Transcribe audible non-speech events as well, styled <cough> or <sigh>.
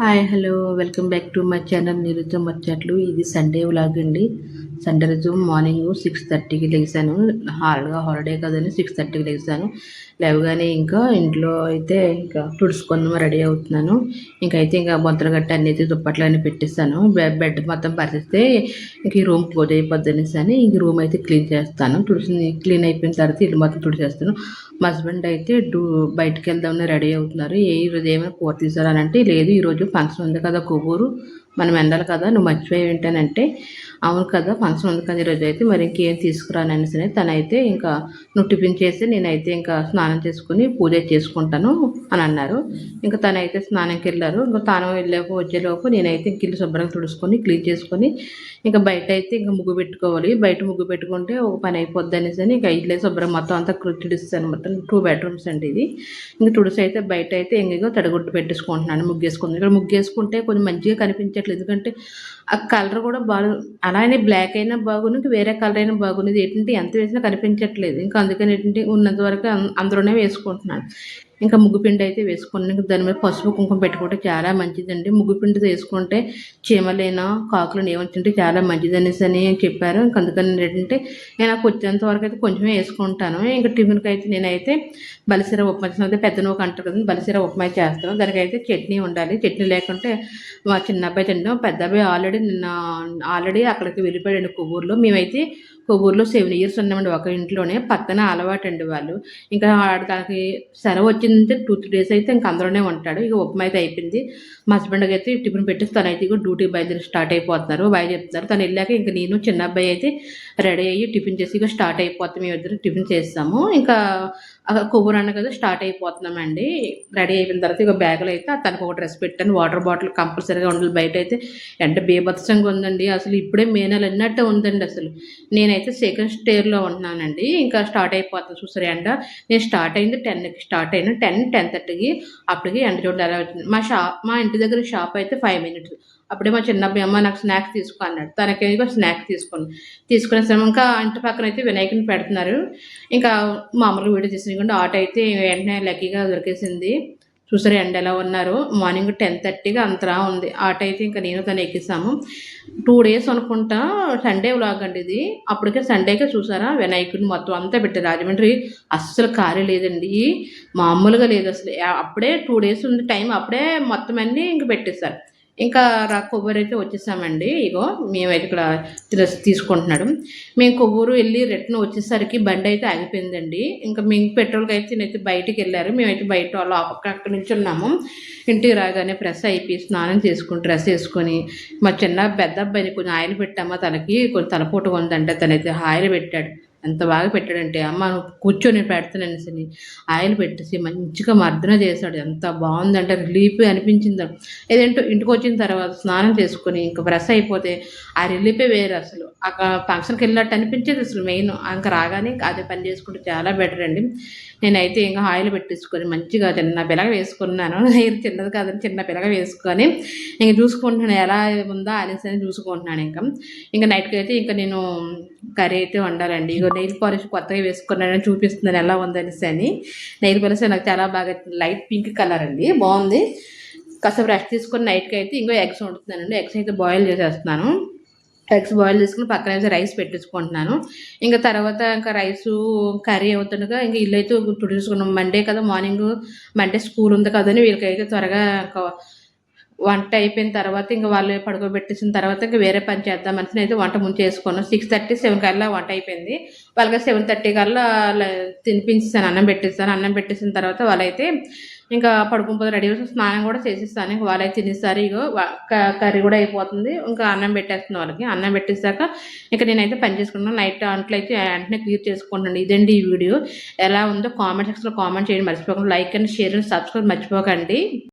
Hi hello. Welcome back to my channel నిరుతో మచ్చట్లు ఇది Sunday vlog అండి. సండే రోజు మార్నింగ్ సిక్స్ థర్టీకి లెగిసాను హాల్గా హాలిడే కదని సిక్స్ థర్టీకి లెగిసాను లేవగానే ఇంకా ఇంట్లో అయితే ఇంకా తుడుచుకుందాం రెడీ అవుతున్నాను. ఇంకైతే అయితే ఇంకా బొంతలు గట్ట అన్ని అయితే దుప్పట్లు అన్ని పెట్టేస్తాను బెడ్ మొత్తం పరిస్తే ఇంక ఈ రూమ్ క్లోజ్ అయిపోద్ది అనేసి అని ఇంక రూమ్ అయితే క్లీన్ చేస్తాను. తుడిచి క్లీన్ అయిపోయిన తర్వాత ఇల్లు మొత్తం తుడిచేస్తాను. మా హస్బెండ్ అయితే డూ బయటకు వెళ్దామని రెడీ అవుతున్నారు. ఏ రోజు ఏమైనా కూర తీసారనంటే లేదు ఈరోజు ఫంక్షన్ ఉంది కదా కొవ్వూరు. మనం వెళ్ళాలి కదా నువ్వు మర్చిపోయి ఏంటనంటే అవును కదా ఫంక్షన్ ఉంది కదా ఈరోజు అయితే మరి ఇంకేం తీసుకురాను అనేసి తనైతే ఇంకా నువ్వు టిఫిన్ చేసి నేనైతే ఇంకా స్నానం చేసుకుని పూజ చేసుకుంటాను అని అన్నారు. ఇంకా తనైతే స్నానంకి వెళ్ళారు ఇంకా తాను వెళ్ళాక వచ్చేలోపు నేనైతే ఇంక ఇల్లు శుభ్రంగా తుడుచుకొని క్లీన్ చేసుకొని ఇంకా బయట అయితే ఇంకా ముగ్గు పెట్టుకోవాలి. బయట ముగ్గు పెట్టుకుంటే ఒక పని అయిపోద్ది అనేసి అని ఇంకా ఇల్లే శుభ్రం మొత్తం అంతా తుడిస్తాను. మొత్తం టూ బెడ్రూమ్స్ అండి ఇది. ఇంకా తుడిసి అయితే బయట అయితే ఎంగిగా తడగొట్టు పెట్టేసుకుంటున్నాను ముగ్గేసుకుంది ఇక్కడ ముగ్గేసుకుంటే కొంచెం మంచిగా కనిపించట్లేదు. ఎందుకంటే ఆ కలర్ కూడా బాగా అలానే బ్లాక్ అయినా బాగుంది ఇంకా వేరే కలర్ అయినా బాగుంది. ఏంటంటే ఎంత వేసినా కనిపించట్లేదు. ఇంకా అందుకని ఏంటంటే ఉన్నంత వరకు అందులోనే వేసుకుంటున్నాను. ఇంకా ముగ్గుపిండి అయితే వేసుకుని దాని మీద పసుపు కుంకుమ పెట్టుకుంటే చాలా మంచిదండి. ముగ్గుపిండి వేసుకుంటే చీమలైనా కాకులను తింటే చాలా మంచిది అనేసి అని చెప్పారు. ఇంక అందుకని ఏంటంటే నేను నాకు వచ్చేంత వరకు అయితే కొంచెమే వేసుకుంటాను. ఇంకా టిఫిన్కి అయితే నేనైతే బలిసిర ఉప్మా చేసిన పెద్ద నూక అంటారు కదా బలిసిర ఉప్మా చేస్తాను. దానికైతే చట్నీ ఉండాలి. చట్నీ లేకుంటే మా చిన్న అబ్బాయి తింటాం పెద్ద అబ్బాయి ఆల్రెడీ నిన్న ఆల్రెడీ అక్కడికి వెళ్ళిపోయాడు కొవ్వూరులో. మేమైతే కొవ్వూరులో సెవెన్ ఇయర్స్ ఉన్నామండి ఒక ఇంట్లోనే. పక్కన అలవాటు అండి వాళ్ళు. ఇంకా తనకి సెలవు వచ్చిందంటే టూ త్రీ డేస్ అయితే ఇంకా అందులోనే ఉంటాడు. ఇక ఉప్మా అయితే అయిపోయింది. మా హస్బెండ్కి అయితే టిఫిన్ పెట్టి తను అయితే ఇక డ్యూటీ బయలుదేరి స్టార్ట్ అయిపోతున్నారు. బాయ్ చెప్తున్నారు. తను వెళ్ళాక ఇంకా నేను చిన్న అబ్బాయి అయితే రెడీ అయ్యి టిఫిన్ చేసి ఇక స్టార్ట్ అయిపోతాం మేము ఇద్దరు టిఫిన్ చేస్తాము. ఇంకా కొవ్వూరు అన్న కదా స్టార్ట్ అయిపోతున్నామండి. రెడీ అయిపోయిన తర్వాత ఇక బ్యాగులు అయితే తనకు ఒక డ్రెస్ పెట్టాను. వాటర్ బాటిల్ కంపల్సరీగా ఉండాలి బయట అయితే ఎండ బీభత్సంగా ఉందండి. అసలు ఇప్పుడే మే నెల అన్నట్టు ఉందండి అసలు. నేనైతే సెకండ్ స్టేర్లో ఉంటున్నానండి. ఇంకా స్టార్ట్ అయిపోతుంది చూసారు ఎండ. నేను స్టార్ట్ అయింది టెన్కి స్టార్ట్ అయినా టెన్ టెన్ థర్టీకి అప్పటికి ఎండ చూడాలి ఎలా వచ్చింది మా షాప్ మా ఇంటి దగ్గర షాప్ అయితే ఫైవ్ మినిట్స్ అప్పుడే మా చిన్న అమ్మ నాకు స్నాక్స్ తీసుకో అన్నాడు. తనకేమో స్నాక్స్ తీసుకుని తీసుకునే సమయం ఇంకా ఇంటి పక్కన అయితే వినాయకుని పెడుతున్నారు. ఇంకా మామూలుగా వీడియో తీసుకుని ఆటో అయితే వెంటనే లక్కీగా దొరికేసింది. చూసారు ఎండ ఎలా ఉన్నారు? మార్నింగ్ టెన్ థర్టీగా అంతలా ఉంది. ఆట అయితే ఇంకా నేను తను ఎక్కిస్తాము టూ డేస్ అనుకుంటా సండే వ్లాగ్ అండి ఇది. అప్పటికే సండేకే చూసారా? వినాయకుడిని మొత్తం అంతా పెట్టారు రాజమండ్రి అస్సలు ఖాళీ లేదండి. మామూలుగా లేదు అసలు. అప్పుడే టూ డేస్ ఉంది టైం. అప్పుడే మొత్తం అన్నీ ఇంక పెట్టేశారు. ఇంకా రా కొబ్బరి అయితే వచ్చేసామండి. ఇగో మేమైతే ఇక్కడ తీసుకుంటున్నాడు. మేము కొవ్వూరు వెళ్ళి రిటర్న్ వచ్చేసరికి బండి అయితే ఆగిపోయిందండి. ఇంకా మేము పెట్రోల్కి అయితే నేనైతే బయటికి వెళ్ళారు. మేమైతే బయట వాళ్ళు అక్కడ నుంచి ఉన్నాము. ఇంటికి రాగానే ప్రెస్ అయిపోయి స్నానం చేసుకుని డ్రెస్ వేసుకొని మా చిన్న పెద్ద అబ్బాయిని కొంచెం ఆయిల్ పెట్టామా? తనకి కొంచెం తలపోటు ఉందంటే. తనైతే ఆయిల్ పెట్టాడు. ఎంత బాగా పెట్టాడంటే అమ్మ కూర్చొని పెడతానని సరే. ఆయిల్ పెట్టేసి మంచిగా మర్దన చేశాడు. ఎంత బాగుందంటే రిలీఫ్ అనిపించింది. ఏదంటే ఇంటికి వచ్చిన తర్వాత స్నానం చేసుకొని ఇంకా బ్రష్ అయిపోతే ఆ రిలీఫే వేరు అసలు. అక్కడ ఫంక్షన్కి వెళ్ళినట్టు అనిపించేది అసలు మెయిన్. ఇంకా రాగానే అదే పని చేసుకుంటే చాలా బెటర్ అండి. నేనైతే ఇంకా ఆయిల్ పెట్టించుకొని మంచిగా చిన్న పిలగ వేసుకున్నాను. <laughs> హెయిర్ చిన్నది కాదని చిన్న పిలగ వేసుకొని ఇంక చూసుకుంటున్నాను. ఎలా ఉందా అనేసి చూసుకుంటున్నాను ఇంకా. ఇంకా నైట్కి అయితే ఇంకా నేను కర్రీ అయితే వండాలండి. ఇగో నెయిల్ పాలిష్ కొత్తగా వేసుకున్నానని చూపిస్తున్నాను ఎలా ఉందనేసి అని. నెయిల్ పాలిష్ నాకు చాలా బాగా లైట్ పింక్ కలర్ అండి. బాగుంది. కాసేపు రెస్ట్ తీసుకొని నైట్కి అయితే ఇంకో ఎగ్స్ వండుతున్నానండి. ఎగ్స్ అయితే బాయిల్ చేసేస్తున్నాను. ఎగ్స్ బాయిల్ చేసుకుని పక్కన అయితే రైస్ పెట్టించుకుంటున్నాను ఇంకా తర్వాత ఇంకా రైస్ కర్రీ అవుతుండగా ఇంకా ఇల్లు అయితే తుడుచుకున్నాం. మండే కదా మార్నింగ్ మండే స్కూల్ ఉంది కదని వీళ్ళకైతే త్వరగా వంట అయిపోయిన తర్వాత ఇంకా వాళ్ళు పడుకోబెట్టేసిన తర్వాత ఇంకా వేరే పని చేద్దాం మనిషిని అయితే వంట ముందు చేసుకున్నాం సిక్స్ థర్టీ సెవెన్ కల్లా వంట అయిపోయింది. వాళ్ళకి సెవెన్ థర్టీ కల్లా తినిపించేసాను అన్నం పెట్టేస్తాను అన్నం పెట్టేసిన తర్వాత వాళ్ళైతే ఇంకా పడుకుంపోతే రెడీ స్నానం కూడా చేసిస్తాను. ఇంకా వాళ్ళైతే తినేస్తారు. ఇగో కర్రీ కూడా అయిపోతుంది. ఇంకా అన్నం పెట్టేస్తున్నాను వాళ్ళకి. అన్నం పెట్టేసాక ఇంకా నేనైతే పని చేసుకున్నాను. నైట్ అంట్లో అయితే వెంటనే క్లియర్ చేసుకుంటాను ఇదండి ఈ వీడియో? ఎలా ఉందో కామెంట్ సెక్షన్లో కామెంట్ చేయండి. మర్చిపోకండి. Like and share and subscribe మర్చిపోకండి.